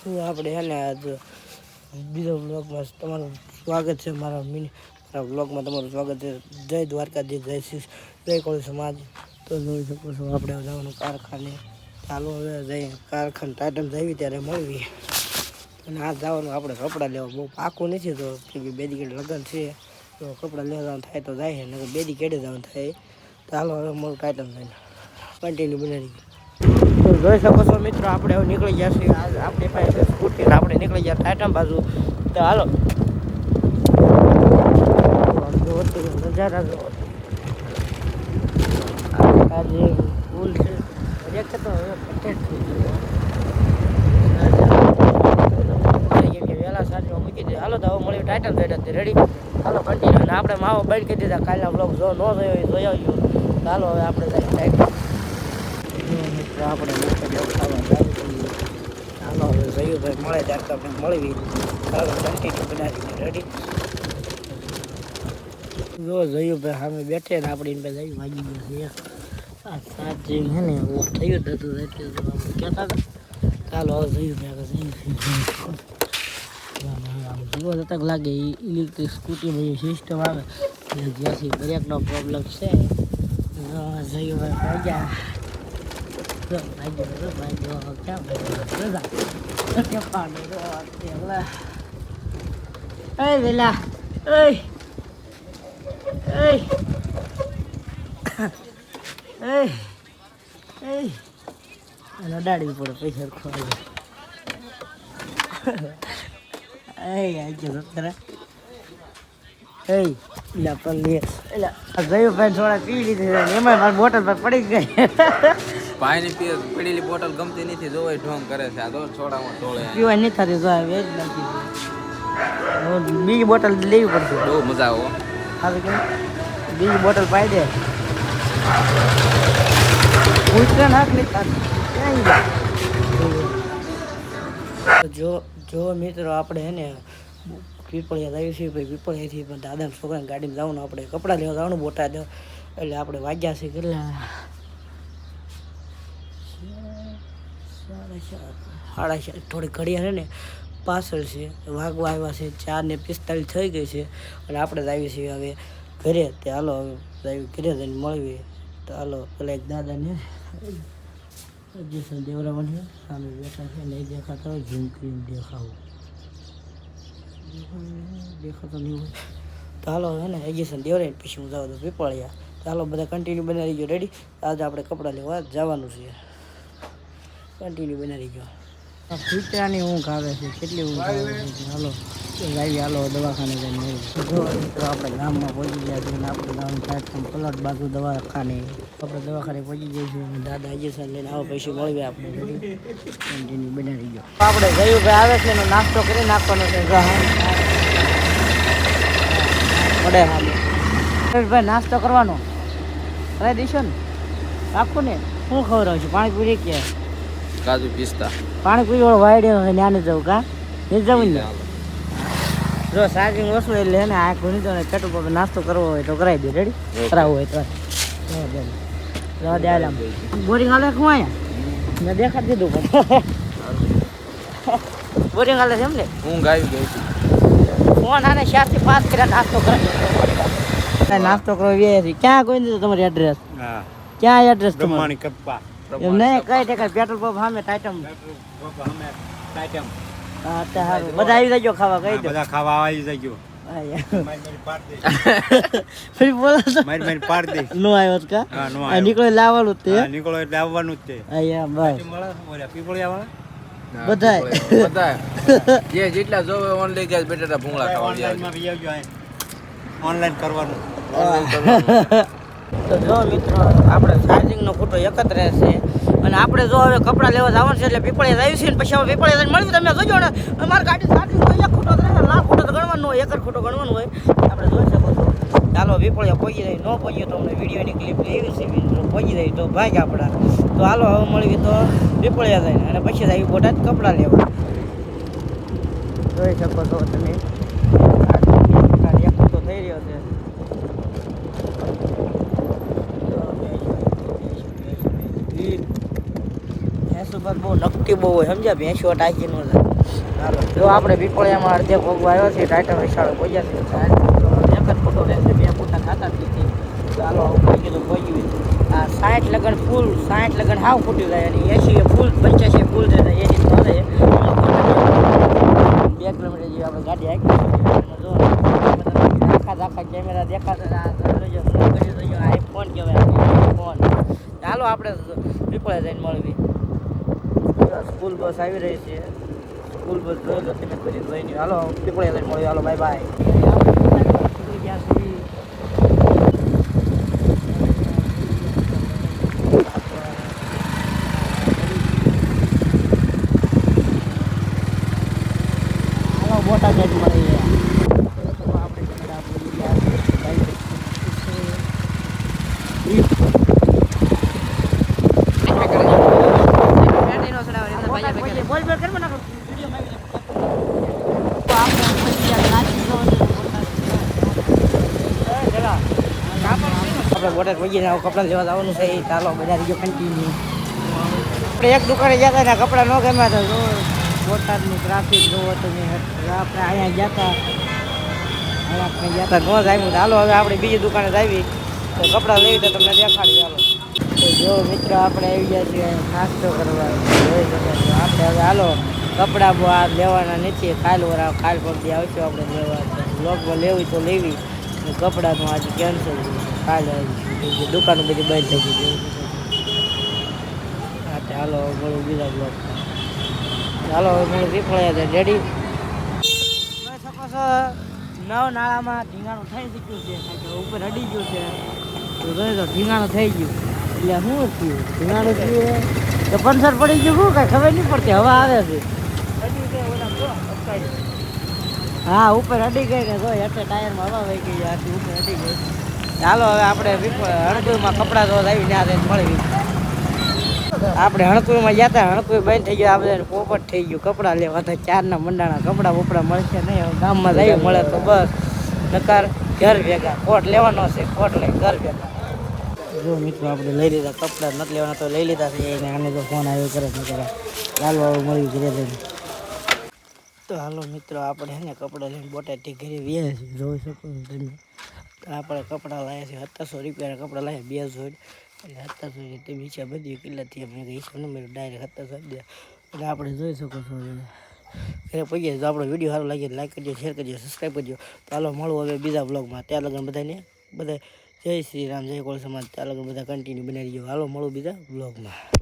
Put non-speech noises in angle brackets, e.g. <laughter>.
આપણે હે ને આજ બીજો બ્લોગમાં તમારું સ્વાગત છે મારા મિની મારા બ્લોગમાં તમારું સ્વાગત છે. જય દ્વારકાધીશ, જય શ્રી જય કોળી સમાજ. તો જોઈ શકો છો આપણે જવાનું કારખાને. ચાલો હવે જઈએ. કારખાને ટાઈટમ જઈએ ત્યારે મળવી અને આ જવાનું આપણે કપડાં લેવા. બહુ પાકું નથી તો બે દીકરી લગ્ન છે. તો કપડાં લેવા જવાનું થાય તો જાય ને બે દી કેડે જવાનું થાય. ચાલો હવે મળું ટાઈટમ થઈને કન્ટિન્યુ બનાવી. જોઈ શકો છો મિત્રો, આપણે નીકળી ગયા છીએ. આપણી પાસે સ્કૂટી આપણે નીકળી ગયા ટાટમ બાજુ. તો હાલો. નજારા થઈ ગયો વહેલા સાંજે મૂકી દે હાલો તો હવે મળ્યું ટાઈટમ સાઈડ રેડી હાલો કન્ટિન્યુ આપણે માવો બંધ કરી દીધા. કાલના બ્લોગ જો ન જોયો આવ્યો ચાલો હવે આપણે જઈએ મિત્રો આપણે ચાલો હવે મળે ત્યારે તો આપણે મળવી. કન્ટિન્યુ બનાવીને રેડી જો જયુભાઈ સામે બેઠે ને આપણે એને જયું વાગી ગયું છે આ સાત જેમ છે ને એવું થયું હતું કહેતા હતા. ચાલો, હવે જયુભાઈ આગળ જુઓ તક લાગે ઇલેક્ટ્રિક સ્કૂટીમાં એ સિસ્ટમ આવે. જ્યાંથી બ્રેકનો પ્રોબ્લેમ છે. જયુભાઈ પહોંચ્યા. Được, anh được, được, anh được, chắc phải được, được rồi. Rất nhiều khoản đấy rồi, tiếng là... Ê, vậy là... Ê! Ê! Ê! Ê! nó દાડી પડે પૈસા જાય એ પાણી પી પડેલી બોટલ ગમતી નથી જોવાય ઢોંગ કરે છે. આ તો છોડામાં ઢોળે. પીવા નથી થતી જો આ જ નાખી બીજી બોટલ લેવી પડશે. બહુ મજા આવો હવે કે બીજી બોટલ પાઈ દે. ઉતરે નાખ નહીં થતી ક્યાંય જો જો મિત્રો આપણે હે ને પીપળિયા લાવી છે ભાઈ પીપળિયાથી પણ દાદાના છોકરાને ગાડીમાં જવાનું આપણે કપડાં લેવા જવાનું બોટાદ. એટલે આપણે વાગ્યા છે કેટલા સાડા ચાર થોડી ઘડિયાળ છે ને પાછળ છે. વાગવા આવ્યા છે. ચાર ને પિસ્તાલીસ થઈ ગઈ છે. અને આપણે જ આવીએ છીએ હવે ઘરે. તે હાલો હવે આવી ઘરે જઈને મળીએ. તો હાલો, પેલા એક દાદાને જેસલ મને સામે બેઠા છે. નહીં દેખાતા હોય, ઝૂમ કરીને દેખાવું. દેખાતો નહીં હોય. તો હાલો હે ને એજેસન દેવરાય પછી હું જાઉં તો પીપળિયા. હાલો, બધા કન્ટિન્યુ બનાવી રહીજો રેડી આજે આપણે કપડાં લેવા જવાનું છે. કન્ટિન્યુ બનાવી ગયો કૂતરાની ઊંઘ આવે છે, કેટલી ઊંઘ આવે છે? હાલો, લાવી, હાલો, દવાખાને જઈને જો મિત્રો, આપણે ગામમાં પહોંચી ગયા છીએ આપણે ગામ પ્લેટફોર્મ પલટ બાજુ દવાખાને. આપણે દવાખાને પહોંચી જઈએ છીએ દાદા ઇન્જેક્શન લઈને આવો પૈસા મળીએ આપણે. કન્ટિન્યુ બનાવી ગયો આપણે ગયું ભાઈ આવે છે એનો નાસ્તો કરી નાખવાનો છે. પડે ભાઈ નાસ્તો કરવાનો. કરાવી દઈશું ને, રાખું ને. શું ખબર છું? પાણી પૂરી કે? કાજુ પિસ્તા. પાણી પૂરી વાળો વાયડ્યો હોય ત્યાં જવું કા? નહીં જવું ને? જો ચાર્જિંગ ઓછું એટલે હે ને આ ઘણી તો કટુ પર નાસ્તો કરવો હોય તો કરાવી દે રેડી કરાવવું હોય તો. જવા દે. આલામ બોરિંગ હાલે શું અહીંયા? મેં દેખા દીધું પણ. બોરિંગ હાલે છે એમ ને? હું આવી ગઈ છું. ફોન આને શાસ્ત્રી પાસ કર્યા નાસ્તો કરાવી. નાસ્તો કરો વે ક્યાં કોઈ દીધું તમારી એડ્રેસ હા. ક્યાં એડ્રેસ તમારી? કપ્પા. એમ નહીં કઈ ટેકા પેટ્રોલ પંપ સામે ટાઈટમ ટાઈટમ બધા આવી જજો ખાવા કહી દો. બધા ખાવા આવી જજો. <laughs> ફરી બોલો મારી મારી પાડ દે. નો આવ્યો તો કા? હા નો. નીકળે લાવવાનું તે. હા, નીકળો એટલે આવવાનું જ તે. યાર ભાઈ પીપળિયા વાળા? બધાય. બધા <laughs> જે જેટલા જોવે ઓનલી ગયા બેટા ભૂંગળા ખાવા ઓનલાઈન ઓનલાઈન <laughs> કરવાનું. તો જો મિત્રો આપણે ચાર્જિંગનો ફોટો એક જ રહેશે અને આપણે જો હવે કપડાં લેવા જવાનું છે એટલે પીપળે આવ્યું છે ને પછી હવે પીપળે મળ્યું તમે જોજો ને. અમારી ગાડી સાચી તો એક ખોટો રહે લાખ ખોટો તો ગણવાનું હોય એક ખોટો ગણવાનું હોય. આપણે જોઈ શકો છો. ચાલો પીપળે પહોંચી જાય, ન પહોંચીએ તો અમને વિડીયોની ક્લિપ લેવી છે પહોંચી જાય તો ભાગ આપણા. તો હાલો, હવે મળવી તો પીપળિયા જાય અને પછી જાય બોટાદ કપડાં લેવા. જોઈ શકો છો તમે. એક ખોટો થઈ રહ્યો છે એસો પર બહુ નકટી બહુ હોય સમજ્યા? ભેંસો ટાંકી નો જો આપણે પીપળિયામાં અડધે ભોગવા આવ્યો છે ટાઈટર વિશાળ પહોંચ્યા છે. એક જ ફોટો રહેશે બે ફોટા ખાતા નથી ચાલો કીધું પહોંચ્યું આ સાઠ લગન ફૂલ સાઠ લગન હાવ ફૂટી જાય અને એસી ફૂલ પંચ્યાસી ફૂલ થાય એ રીત મળે બે કિલોમીટર જેવી આપણે ગાડી આવી જો આખા આખા કેમેરા દેખાતા આ જોજો ફોન કરી જોજો આઈફોન કહેવાય ફોન ચાલો આપણે પીપળે જઈને મળવી સ્કૂલ બસ આવી રહી છે. સ્કૂલ બસ જોઈ લો તમે કરી જોઈને. હાલો પીપળે લઈને મળ્યો હાલો બાય બાય જ્યાં બોટા જઈને મળી આપણે કપડા ભૂલી ગયા બોલ બોલ કર મને વિડિયો માં પહોંચીને આવું કપડાં લેવા જવાનું છે, એ ચાલો બધા રીજો કન્ટિન્યુ આપણે એક દુકાને ગયા હતા ને કપડાં ન ગમ્યા હતા. જો બોટાદની ટ્રાફિક જોવો તમે આપણે અહીંયા ગયા હતા. અહીંયા ગયા હતા, ન જામ્યું. હાલો, હવે આપણે બીજી દુકાને જાવી. તો કપડાં લેવી તો તમને દેખાડી ચાલો જો મિત્રો, આપણે આવી ગયા છીએ નાસ્તો કરવા. જોઈ આપણે હવે હાલો, કપડાં બહુ આ લેવાના નથી. કાલ વરા, કાલ પરથી આવશું આપણે લેવા. બ્લોગમાં લેવી તો લેવી. કપડાનું આજે કેન્સલ કાલે આવીશું દુકાનો બધી બંધ થઈ ગઈ હા હવે મળું બીજા બ્લોક ચાલો મળું પીપળાયા છે રેડી જોઈ નવ નાળામાં ઢીંગાણું થઈ શક્યું છે ઉપર અડી ગયું છે. તો જોઈ તો ઢીંગાણું થઈ ગયું. એટલે શું થયું? ઢીંગાણું થયું તો પંસર પડી ગયું, શું કાંઈ પડતી, હવા આવે છે. હા, ઉપર અડી ગઈ ને જો એટલે ટાયરમાં હવા વહી ગઈ આખી ઉપર અડી ગઈ. ચાલો હવે આપણે હણકુરમાં કપડાં ધોવા આવી આ જઈને મળવી આપણે હણકુરમાં ગયા હતા હણકુઈ બંધ થઈ ગયા આપણે પોપટ થઈ ગયું, કપડાં લેવા. હતા ચારના મંડાણા કપડાં બપડા મળશે નહીં, હવે ગામમાં જઈએ મળે તો બસ. નકાર ઘર ભેગા, કોટ લેવાનો છે, કોટ લઈ ઘર ભેગા. જો મિત્રો, આપણે લઈ લીધા કપડાં, નથી લેવાના તો લઈ લીધા છે, એને આને તો ફોન આવ્યો કરે, નકર ચાલો હવે મળ્યું ઘરે જઈને. તો હાલો મિત્રો, આપણે છે ને કપડાં લઈને બોટાદથી ઘરે વ્યા છીએ, જોઈ શકો તમે. આપણે કપડાં લાવ્યા છે, સત્તરસો રૂપિયાના કપડાં લાવ્યા બે જોડ. એટલે સત્તરસો તે ઈચ્છા બધી કિલ્લાથી અમે ઈચ્છા નંબર ડાયરેક્ટ સત્તરસો એટલે આપણે જોઈ શકો છો ઘરે પહોંચીએ તો આપણો વીડિયો સારો લાગે લાઈક કરજો શેર કરજો સબસ્ક્રાઈબ કરજો. તો હાલો મળવું હવે બીજા બ્લોગમાં ત્યાં લગન બધાને બધા જય શ્રી રામ, જય કોળ સમાજ. ત્યાં લગન બધા કન્ટિન્યુ બનાવી દો હાલો, મળું બીજા બ્લોગમાં